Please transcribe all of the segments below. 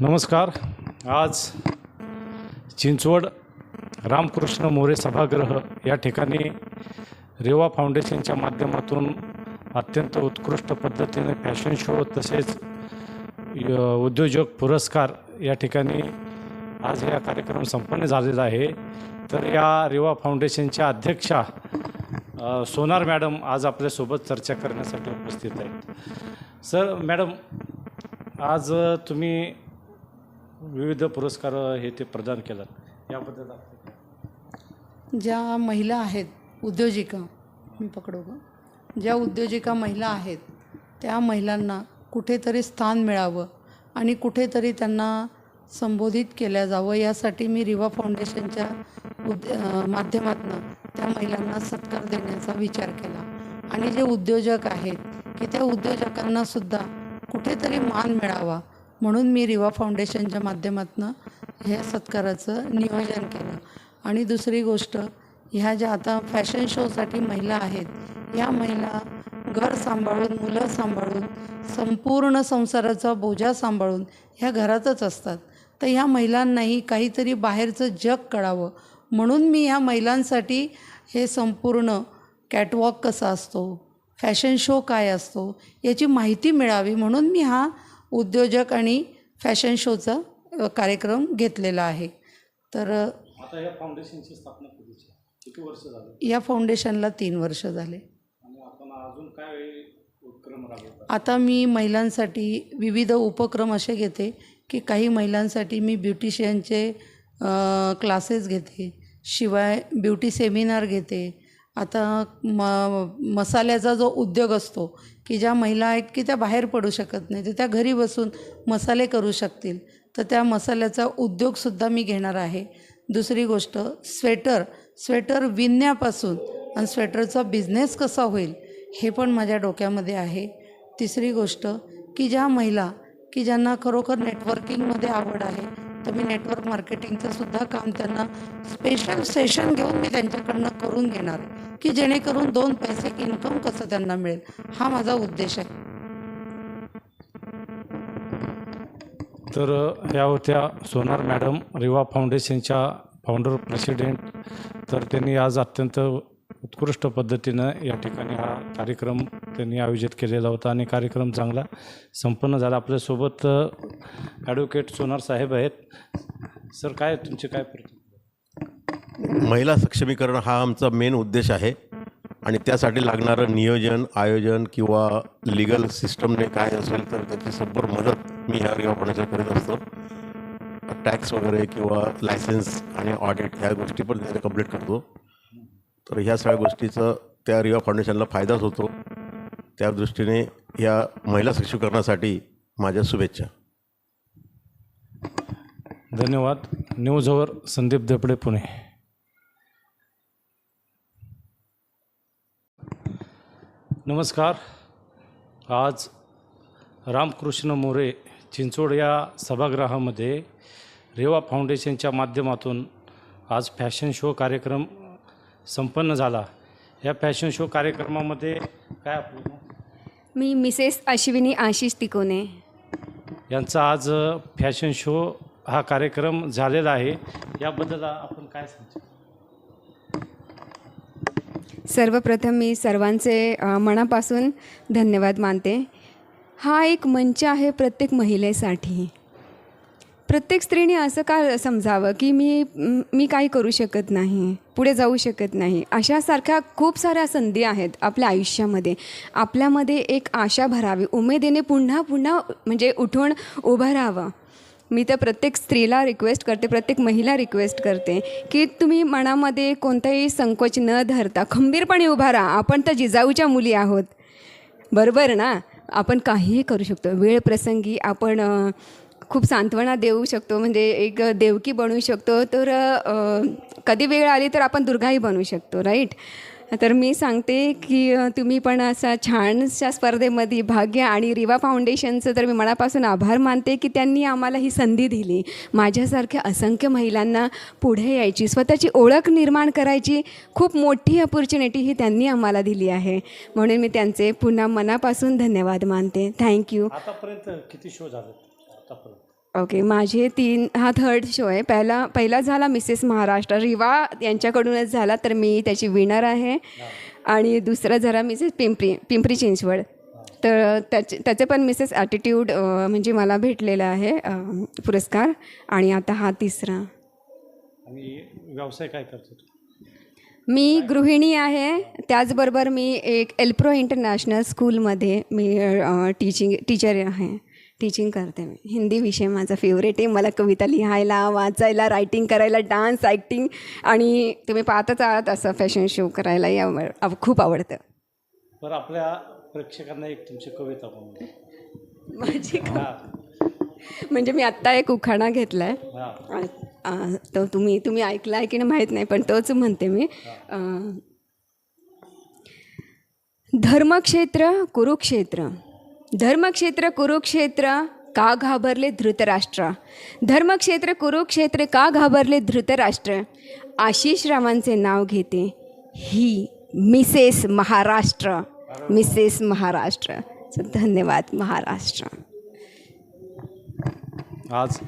नमस्कार. आज चिंचवड रामकृष्ण मोरे सभागृह या ठिकाणी रेवा फाउंडेशनच्या माध्यमातून अत्यंत उत्कृष्ट पद्धतीने फॅशन शो तसेच य- उद्योजक पुरस्कार या ठिकाणी आज हा कार्यक्रम संपन्न झालेला आहे. तर या रेवा फाउंडेशनच्या अध्यक्षा सोनार मॅडम आज आपल्यासोबत चर्चा करण्यासाठी उपस्थित आहेत. सर मॅडम आज तुम्ही विविध पुरस्कार हे ते प्रदान केलात. याबद्दल ज्या महिला आहेत उद्योजिका मी पकडू का? ज्या उद्योजिका महिला आहेत त्या महिलांना कुठेतरी स्थान मिळावं आणि कुठेतरी त्यांना संबोधित केल्या जावं यासाठी मी रिवा फाउंडेशनच्या उद माध्यमातून त्या महिलांना सत्कार देण्याचा विचार केला. आणि जे उद्योजक आहेत की त्या उद्योजकांना सुद्धा कुठेतरी मान मिळावा. म्हणून मी रिवा फाउंडेशनच्या माध्यमातून ह्या सत्काराचं नियोजन केलं. आणि दुसरी गोष्ट ह्या ज्या आता फॅशन शोसाठी महिला आहेत या महिला घर सांभाळून मुलं सांभाळून संपूर्ण संसाराचा बोजा सांभाळून ह्या घरातच असतात. तर ह्या महिलांनाही काहीतरी बाहेरचं जग कळावं. म्हणून मी ह्या महिलांसाठी हे संपूर्ण कॅटवॉक कसा असतो फॅशन शो काय असतो याची माहिती मिळावी म्हणून मी हा उद्योजक आणि फॅशन शोचा कार्यक्रम घेतलेला आहे. तर आता या फाउंडेशनची स्थापना कधीची? किती वर्ष झाली? या फाउंडेशनला तीन वर्ष झाले. आणि आपण अजून काय उपक्रम आता मी महिलांसाठी विविध उपक्रम असे घेते की काही महिलांसाठी मी ब्युटिशियनचे क्लासेस घेते. शिवाय ब्युटी सेमिनार घेते. आता म मसाल्याचा जो उद्योग असतो की ज्या महिला आहेत की त्या बाहेर पडू शकत नाही तर त्या घरी बसून मसाले करू शकतील तर त्या मसाल्याचा उद्योगसुद्धा मी घेणार आहे. दुसरी गोष्ट स्वेटर. स्वेटर विणण्यापासून आणि स्वेटरचा बिझनेस कसा होईल हे पण माझ्या डोक्यामध्ये आहे. तिसरी गोष्ट की ज्या महिला की ज्यांना खरोखर नेटवर्किंगमध्ये आवड आहे तर मी नेटवर्क मार्केटिंगचं सुद्धा काम त्यांना स्पेशल सेशन घेऊन मी त्यांच्याकडनं करून घेणार आहे. की जेणेकरून दोन पैसे इन्कम कसं त्यांना मिळेल? हा माझा उद्देश आहे. तर ह्या होत्या सोनार मॅडम रिवा फाउंडेशनच्या फाउंडर प्रेसिडेंट तर त्यांनी आज अत्यंत उत्कृष्ट पद्धतीनं या ठिकाणी हा कार्यक्रम त्यांनी आयोजित केलेला होता आणि कार्यक्रम चांगला संपन्न झाला. आपल्यासोबत ॲडव्होकेट सोनार साहेब आहेत. सर काय तुमचे काय महिला सक्षमीकरण हा आमचा मेन उद्देश आहे आणि त्यासाठी लागणारं नियोजन आयोजन किंवा लिगल सिस्टमने काय असेल तर त्याची संपूर्ण मदत मी ह्या रिवा करत असतो. टॅक्स वगैरे किंवा लायसन्स आणि ऑडिट ह्या गोष्टी पण त्याच्या कंप्लीट करतो. तर ह्या सगळ्या गोष्टीचं त्या रिवा फाउंडेशनला फायदाच होतो. त्या दृष्टीने या महिला सक्षमीकरणासाठी माझ्या शुभेच्छा. धन्यवाद. न्यूजवर संदीप देपडे पुणे. नमस्कार. आज रामकृष्ण मोरे चिंचोड या सभागृहामध्ये रेवा फाउंडेशनच्या माध्यमातून आज फॅशन शो कार्यक्रम संपन्न झाला. या फॅशन शो कार्यक्रमामध्ये काय आपलं? मी मिसेस अश्विनी आशिष तिकोने. यांचा आज फॅशन शो हा कार्यक्रम झालेला आहे. याबद्दल आपण काय सांगतो सर्वप्रथम मी सर्वांचे अ, मनापासून धन्यवाद मानते. हा एक मंच आहे प्रत्येक महिलेसाठी. प्रत्येक स्त्रीने असं का समजावं की मी मी काही करू शकत नाही पुढे जाऊ शकत नाही? अशासारख्या खूप साऱ्या संधी आहेत आपल्या आयुष्यामध्ये. आपल्यामध्ये एक आशा भरावी उमेदीने पुन्हा पुन्हा म्हणजे उठून उभं राहावं. मी तर प्रत्येक स्त्रीला रिक्वेस्ट करते प्रत्येक महिला रिक्वेस्ट करते की तुम्ही मनामध्ये कोणताही संकोच न धरता खंबीरपणे उभा राहा. आपण तर जिजाऊच्या मुली आहोत. बरोबर ना? आपण काहीही करू शकतो. वेळ प्रसंगी आपण खूप सांत्वना देऊ शकतो म्हणजे एक देवकी बनवू शकतो तर कधी वेळ आली तर आपण दुर्गाही बनवू शकतो राईट? तर मी सांगते की तुम्ही पण असा छानशा स्पर्धेमध्ये भाग घ्या आणि रिवा फाउंडेशनचं तर मी मनापासून आभार मानते की त्यांनी आम्हाला ही संधी दिली. माझ्यासारख्या असंख्य महिलांना पुढे यायची स्वतःची ओळख निर्माण करायची खूप मोठी अपॉर्च्युनिटी ही त्यांनी आम्हाला दिली आहे. म्हणून मी त्यांचे पुन्हा मनापासून धन्यवाद मानते. थँक्यू आतापर्यंत किती शो झाले ओके माझे तीन हा थर्ड शो आहे. पहिला पहिला झाला मिसेस महाराष्ट्र रिवा यांच्याकडूनच झाला तर मी त्याची विनर आहे. आणि दुसरा झाला मिसेस पिंपरी पिंपरी चिंचवड तर त्याचे त्याचे पण मिसेस ॲटिट्यूड म्हणजे मला भेटलेला आहे पुरस्कार. आणि आता हा तिसरा. व्यवसाय काय करतो मी गृहिणी आहे. त्याचबरोबर मी एक एल्प्रो इंटरनॅशनल स्कूलमध्ये मी टीचिंग टीचर आहे. टीचिंग करते मी. हिंदी विषय माझा फेवरेट आहे. मला कविता लिहायला वाचायला रायटिंग करायला डान्स ॲक्टिंग आणि तुम्ही पाहतच आहात असं फॅशन शो करायला या आव- खूप आवडतं. बरं आपल्या प्रेक्षकांना एक तुमची कविता. माझी क- म्हणजे मी आत्ता एक उखाणा घेतला आहे तो तुम्ही तुम्ही ऐकला आहे की नाही माहीत नाही पण तोच म्हणते मी. धर्मक्षेत्र कुरुक्षेत्र धर्मक्षेत्र कुरुक्षेत्र का घाबरले धृतराष्ट्र? धर्मक्षेत्र कुरुक्षेत्र का घाबरले धृतराष्ट्र? आशिष रामांचे नाव घेते. ही मिसेस महाराष्ट्र. मिसेस महाराष्ट्र. धन्यवाद महाराष्ट्र. आज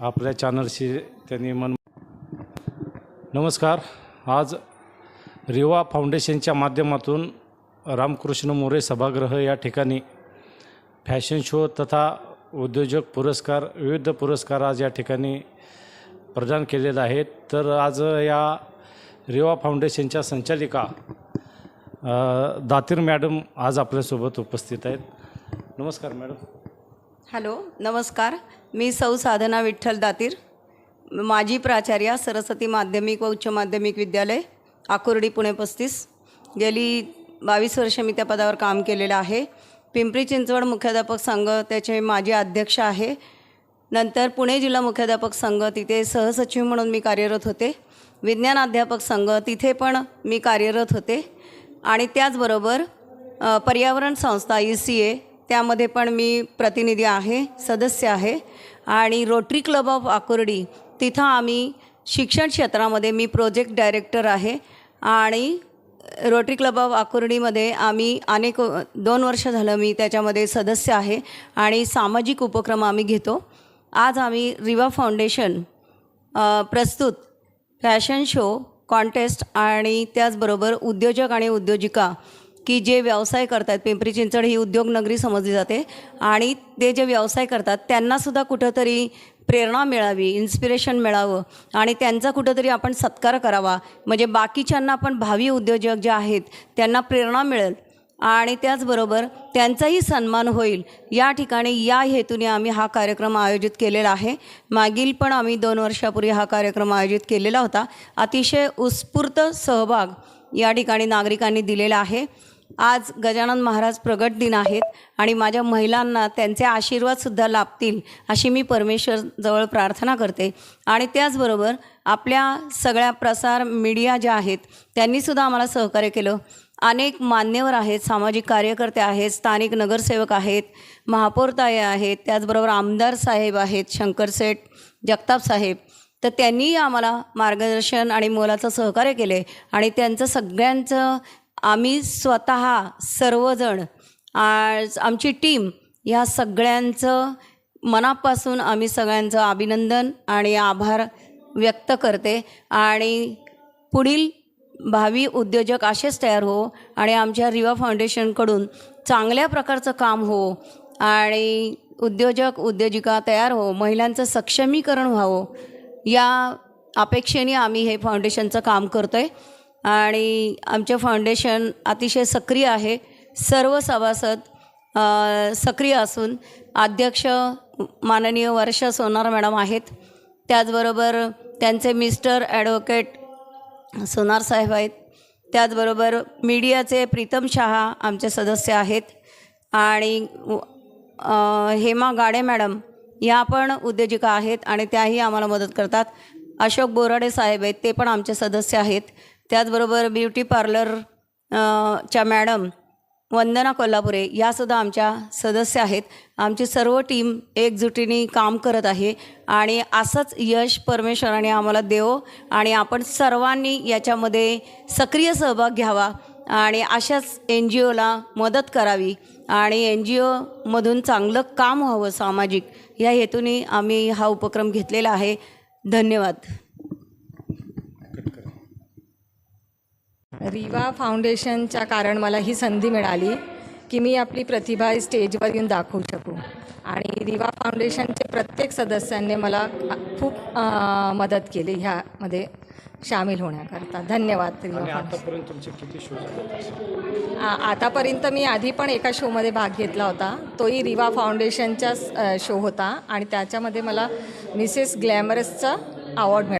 आपल्या चॅनलशी त्यांनी मन नमस्कार. आज रिवा फाउंडेशनच्या माध्यमातून रामकृष्ण मोरे सभागृह या ठिकाणी फॅशन शो तथा उद्योजक पुरस्कार विविध पुरस्कार आज या ठिकाणी प्रदान केलेले आहेत. तर आज या रिवा फाउंडेशनच्या संचालिका दातीर मॅडम आज आपल्यासोबत उपस्थित आहेत. नमस्कार मॅडम. हॅलो नमस्कार. मी सौ साधना विठ्ठल दातीर. माजी प्राचार्या सरस्वती माध्यमिक व उच्च माध्यमिक विद्यालय आकुर्डी पुणे पस्तीस. गेली बावीस वर्ष मी त्या पदावर काम केलेलं आहे. पिंपरी चिंचवड मुख्याध्यापक संघ त्याचे माजी अध्यक्ष आहे. नंतर पुणे जिल्हा मुख्याध्यापक संघ तिथे सहसचिव म्हणून मी कार्यरत होते. विज्ञान अध्यापक संघ तिथे पण मी कार्यरत होते. आणि त्याचबरोबर पर्यावरण संस्था ई सी ए त्यामध्ये पण मी प्रतिनिधी आहे सदस्य आहे. आणि रोटरी क्लब ऑफ आकुर्डी तिथं आम्ही शिक्षण क्षेत्रामध्ये मी प्रोजेक्ट डायरेक्टर आहे. आणि रोटरी क्लब ऑफ आकुर्डीमध्ये आम्ही अनेक दोन वर्ष झालं मी त्याच्यामध्ये सदस्य आहे आणि सामाजिक उपक्रम आम्ही घेतो. आज आम्ही रिवा फाउंडेशन प्रस्तुत फॅशन शो कॉन्टेस्ट आणि त्याचबरोबर उद्योजक आणि उद्योजिका की जे व्यवसाय करतात पिंपरी चिंचवड ही उद्योगनगरी समजली जाते. आणि ते जे व्यवसाय करतात त्यांनासुद्धा कुठंतरी प्रेरणा मिळावी इन्स्पिरेशन मिळावं. आणि त्यांचा कुठंतरी आपण सत्कार करावा. म्हणजे बाकीच्यांना पण भावी उद्योजक जे आहेत त्यांना प्रेरणा मिळेल. आणि त्याचबरोबर त्यांचाही सन्मान होईल. या ठिकाणी या हेतूने आम्ही हा कार्यक्रम आयोजित केलेला आहे. मागील पण आम्ही दोन वर्षापूर्वी हा कार्यक्रम आयोजित केलेला होता. अतिशय उत्स्फूर्त सहभाग या ठिकाणी नागरिकांनी दिलेला आहे. आज गजानन महाराज प्रगट दिन आहेत आणि माझ्या महिलांना त्यांचे आशीर्वादसुद्धा लाभतील अशी मी परमेश्वरजवळ प्रार्थना करते. आणि त्याचबरोबर आपल्या सगळ्या प्रसार मीडिया ज्या आहेत त्यांनीसुद्धा आम्हाला सहकार्य केलं. अनेक मान्यवर आहेत सामाजिक कार्यकर्ते आहेत स्थानिक नगरसेवक आहेत महापौरताई आहेत त्याचबरोबर आमदार साहेब आहेत शंकरसेठ जगताप साहेब. तर त्यांनीही आम्हाला मार्गदर्शन आणि मोलाचं सहकार्य केले आणि त्यांचं सगळ्यांचं आम्ही स्वतः सर्वजण आज आमची टीम ह्या सगळ्यांचं मनापासून आम्ही सगळ्यांचं अभिनंदन आणि आभार व्यक्त करते. आणि पुढील भावी उद्योजक असेच तयार हो आणि आमच्या रिवा फाउंडेशनकडून चांगल्या प्रकारचं काम हो आणि उद्योजक उद्योजिका तयार हो महिलांचं सक्षमीकरण व्हावं या अपेक्षेने आम्ही हे फाउंडेशनचं काम करतो आहे आणि आमचे फाउंडेशन अतिशय सक्रिय आहे. सर्व सभासद सक्रिय असून अध्यक्ष माननीय वर्षा सोनार मॅडम आहेत. त्याचबरोबर त्यांचे मिस्टर ॲडव्होकेट सोनार साहेब आहेत. त्याचबरोबर मीडियाचे प्रीतम शहा आमचे सदस्य आहेत. आणि हेमा गाडे मॅडम या पण उद्योजिका आहेत आणि त्याही आम्हाला मदत करतात. अशोक बोराडे साहेब आहेत ते पण आमचे सदस्य आहेत. त्याचबरोबर ब्युटी पार्लर च्या मॅडम वंदना कोल्हापुरे यासुद्धा आमच्या सदस्य आहेत. आमची सर्व टीम एकजुटीने काम करत आहे आणि असंच यश परमेश्वराने आम्हाला देवो आणि आपण सर्वांनी याच्यामध्ये सक्रिय सहभाग घ्यावा आणि अशाच एन जी ओला मदत करावी आणि एन जी ओमधून चांगलं काम व्हावं सामाजिक. या हेतूने आम्ही हा उपक्रम घेतलेला आहे. धन्यवाद. रिवा फाउंडेशनच्या कारण मला ही संधी मिळाली की मी आपली प्रतिभा स्टेजवर येऊन दाखवू शकू. आणि रिवा फाउंडेशनचे प्रत्येक सदस्यांनी मला खूप मदत केली ह्यामध्ये सामील होण्याकरता. धन्यवाद आतापर्यंत तुमचे किती शो आतापर्यंत मी आधी पण एका शोमध्ये भाग घेतला होता. तोही रिवा फाउंडेशनचा शो होता. आणि त्याच्यामध्ये मला मिसेस ग्लॅमरसचा अवॉर्ड मिळाला.